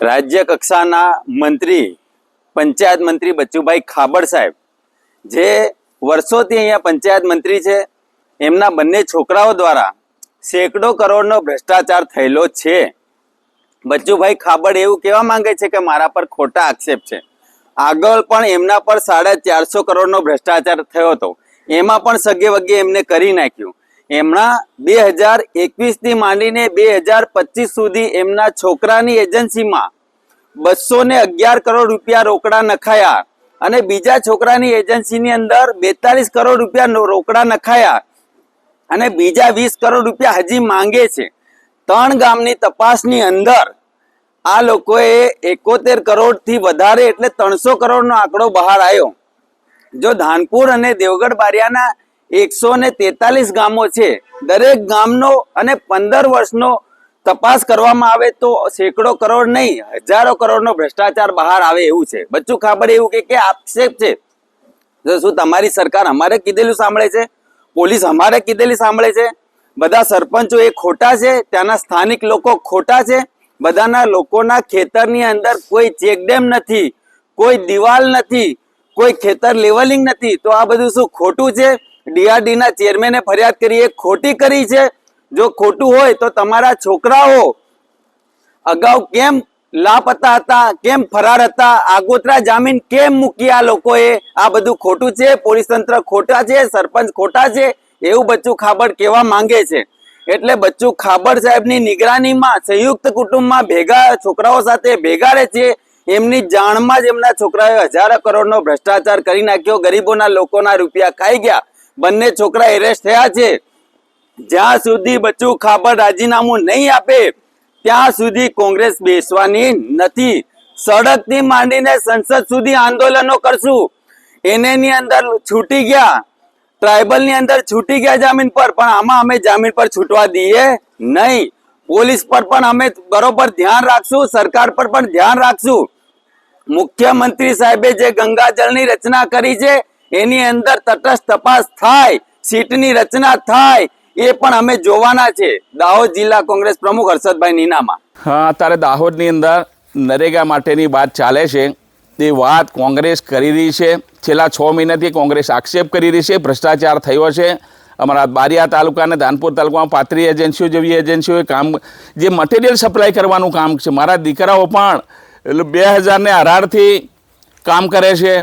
રાજ્ય કક્ષાના મંત્રી, પંચાયત મંત્રી બચ્ચુભાઈ ખાબડ સાહેબ, જે વર્ષોથી અહીંયા પંચાયત મંત્રી છે, એમના બંને છોકરાઓ દ્વારા સેંકડો કરોડનો ભ્રષ્ટાચાર થયેલો છે. બચ્ચુભાઈ ખાબડ એવું કહેવા માંગે છે કે મારા પર ખોટા આક્ષેપ છે. આગળ પણ એમના પર સાડા ચારસો કરોડનો ભ્રષ્ટાચાર થયો હતો. એમાં પણ સગે વગે એમને કરી નાખ્યું. એમના બે હજાર એકવીસથી માંડીને બે હજાર પચીસ સુધી એમના છોકરાની એજન્સીમાં બસો ને અગિયાર કરોડ રૂપિયા રોકડા નખાયા અને બીજા છોકરાની એજન્સીની અંદર બેતાલીસ કરોડ રૂપિયા રોકડા નખાયા અને બીજા વીસ કરોડ રૂપિયા હજી માંગે છે. ત્રણ ગામની તપાસની અંદર આ લોકોએ એકોતેર કરોડથી વધારે એટલે ત્રણસો કરોડનો આંકડો બહાર આવ્યો. જો ધાનપુર અને દેવગઢ બારિયાના એકસો ને તેતાલીસ ગામો છે. દરેક ગામનો અને પંદર વર્ષનો તપાસ કરવામાં આવે તો સેંકડો કરોડ નહીં, હજારો કરોડનો ભ્રષ્ટાચાર બહાર આવે એવું છે. બચ્ચું ખબર એવું કે આક્ષેપ છે. તો શું તમારી સરકાર અમારે કીધેલું સાંભળે છે? પોલીસ અમારે કીધેલી સાંભળે છે? બધા સરપંચો એ ખોટા છે? ત્યાંના સ્થાનિક લોકો ખોટા છે? બધાના લોકોના ખેતરની અંદર કોઈ ચેકડેમ નથી, કોઈ દિવાલ નથી, કોઈ ખેતર લેવલિંગ નથી. તો આ બધું શું ખોટું છે? ડીઆરડી ના ચેરમેને ફરિયાદ કરી એ ખોટી કરી છે. જો ખોટું હોય તો તમારા છોકરાઓ અગાઉ કેમ લાપતા હતા, કેમ ફરાર હતા, આગોતરા જામીન કેમ મૂકી આ લોકોએ? આ બધું ખોટું છે, પોલીસ તંત્ર ખોટા છે, સરપંચ ખોટા છે, એવું બચ્ચું ખાબડ કહેવા માંગે છે. એટલે બચ્ચું ખાબડ સાહેબની નિગરાનીમાં સંયુક્ત કુટુંબમાં ભેગા છોકરાઓ સાથે ભેગા રહે છે. એમની જાણમાં જ એમના છોકરાઓએ હજારો કરોડનો ભ્રષ્ટાચાર કરી નાખ્યો, ગરીબોના લોકોના રૂપિયા ખાઈ ગયા. બંને છોકરા એરેસ્ટ થયા છે. જ્યાં સુધી બચ્ચું ખાબર રાજીનામું નહીં આપે, ત્યાં સુધી કોંગ્રેસ બેસવાની નથી. સડકથી માંડીને સંસદ સુધી આંદોલનો કરશું. એને ની અંદર છૂટી ગયા. ટ્રાઇબલની અંદર છૂટી ગયા જામીન પર, પણ આમાં અમે જામીન પર છૂટવા દઈએ નહીં. પોલીસ પર પણ અમે બરોબર ધ્યાન રાખશું, સરકાર પર પણ ધ્યાન રાખશું. મુખ્યમંત્રી સાહેબે જે ગંગાજળની રચના કરી છે એની અંદર તટસ્થ તપાસ થાય, સીટની રચના થાય, એ પણ અમે જોવાના છે. દાહોદ જિલ્લા કોંગ્રેસ પ્રમુખ હર્ષદભાઈ નીનામાં. હા, અત્યારે દાહોદની અંદર નરેગા માટેની વાત ચાલે છે. તે વાત કોંગ્રેસ કરી રહી છે. છેલ્લા છ મહિનાથી કોંગ્રેસ આક્ષેપ કરી રહી છે. ભ્રષ્ટાચાર થયો છે. અમારા બારિયા તાલુકા અને ધાનપુર તાલુકામાં પાત્રી એજન્સીઓ જેવી એજન્સીઓએ કામ જે મટીરિયલ સપ્લાય કરવાનું કામ છે. મારા દીકરાઓ પણ એટલે બે હજારને અઢારથી કામ કરે છે.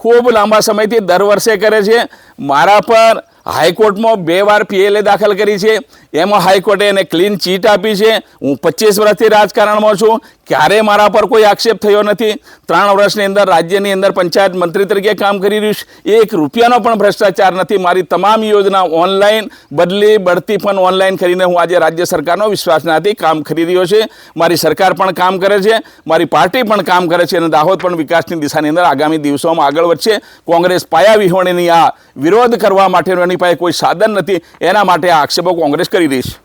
ખૂબ લાંબા સમયથી દર વર્ષે કરે છે. મારા પર હાઈકોર્ટમાં બે વાર પીએલએ દાખલ કરી છે. એમાં હાઈકોર્ટે એને ક્લીન ચીટ આપી છે. હું પચીસ વર્ષથી રાજકારણમાં છું. ક્યારેય મારા પર કોઈ આક્ષેપ થયો નથી? ત્રણ વર્ષની અંદર રાજ્યની અંદર પંચાયત મંત્રી તરીકે કામ કરી રહ્યું છે. એક રૂપિયાનો પણ ભ્રષ્ટાચાર નથી. મારી તમામ યોજના ઓનલાઈન બદલી, બઢતી પણ ઓનલાઈન કરીને હું આજે રાજ્ય સરકારનો વિશ્વાસનાથી કામ કરી રહ્યો છે. મારી સરકાર પણ કામ કરે છે. મારી પાર્ટી પણ કામ કરે છે અને દાહોદ પણ વિકાસની દિશાની અંદર આગામી દિવસોમાં આગળ વધશે. કોંગ્રેસ પાયા વિહોણીની આ વિરોધ કરવા માટેનું એની પાસે કોઈ સાધન નથી. એના માટે આ આક્ષેપો કોંગ્રેસ કરી રહી છે.